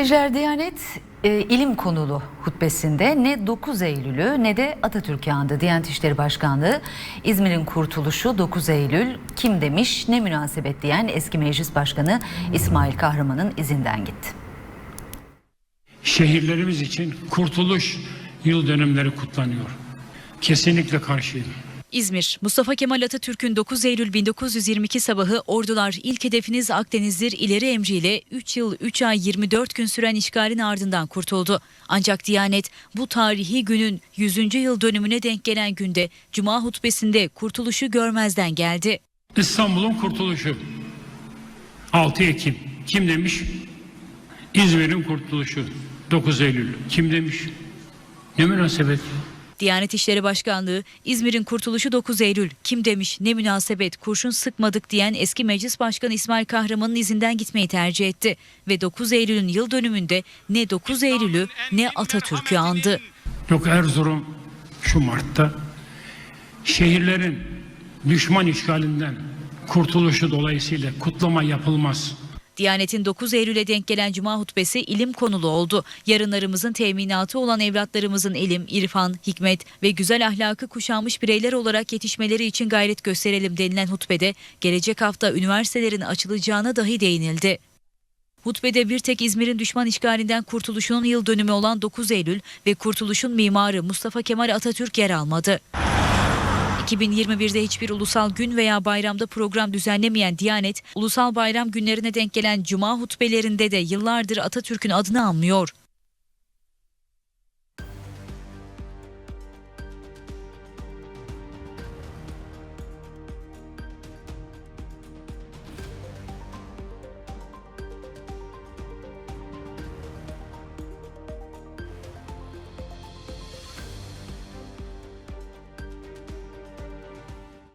Ejder Diyanet e, ilim konulu hutbesinde ne 9 Eylül'ü ne de Atatürk'ü andı. Diyanet İşleri Başkanlığı İzmir'in kurtuluşu 9 Eylül kim demiş ne münasebet diyen eski meclis başkanı İsmail Kahraman'ın izinden gitti. şehirlerimiz için kurtuluş yıl dönümleri kutlanıyor. Kesinlikle karşıyım. İzmir, Mustafa Kemal Atatürk'ün 9 Eylül 1922 sabahı ordular ilk hedefiniz Akdeniz'dir ileri emriyle 3 yıl 3 ay 24 gün süren işgalin ardından kurtuldu. Ancak Diyanet bu tarihi günün 100. yıl dönümüne denk gelen günde Cuma hutbesinde kurtuluşu görmezden geldi. İstanbul'un kurtuluşu 6 Ekim kim demiş? İzmir'in kurtuluşu 9 Eylül kim demiş? Ne münasebet? Diyanet İşleri Başkanlığı İzmir'in kurtuluşu 9 Eylül kim demiş ne münasebet kurşun sıkmadık diyen eski meclis başkanı İsmail Kahraman'ın izinden gitmeyi tercih etti ve 9 Eylül'ün yıl dönümünde ne 9 Eylül'ü ne Atatürk'ü andı. Yok Erzurum şu Mart'ta şehirlerin düşman işgalinden kurtuluşu dolayısıyla kutlama yapılmaz. Diyanet'in 9 Eylül'e denk gelen cuma hutbesi ilim konulu oldu. Yarınlarımızın teminatı olan evlatlarımızın ilim, irfan, hikmet ve güzel ahlakı kuşanmış bireyler olarak yetişmeleri için gayret gösterelim denilen hutbede gelecek hafta üniversitelerin açılacağına dahi değinildi. Hutbede bir tek İzmir'in düşman işgalinden kurtuluşunun yıl dönümü olan 9 Eylül ve kurtuluşun mimarı Mustafa Kemal Atatürk yer almadı. 2021'de hiçbir ulusal gün veya bayramda program düzenlemeyen Diyanet, ulusal bayram günlerine denk gelen cuma hutbelerinde de yıllardır Atatürk'ün adını anmıyor.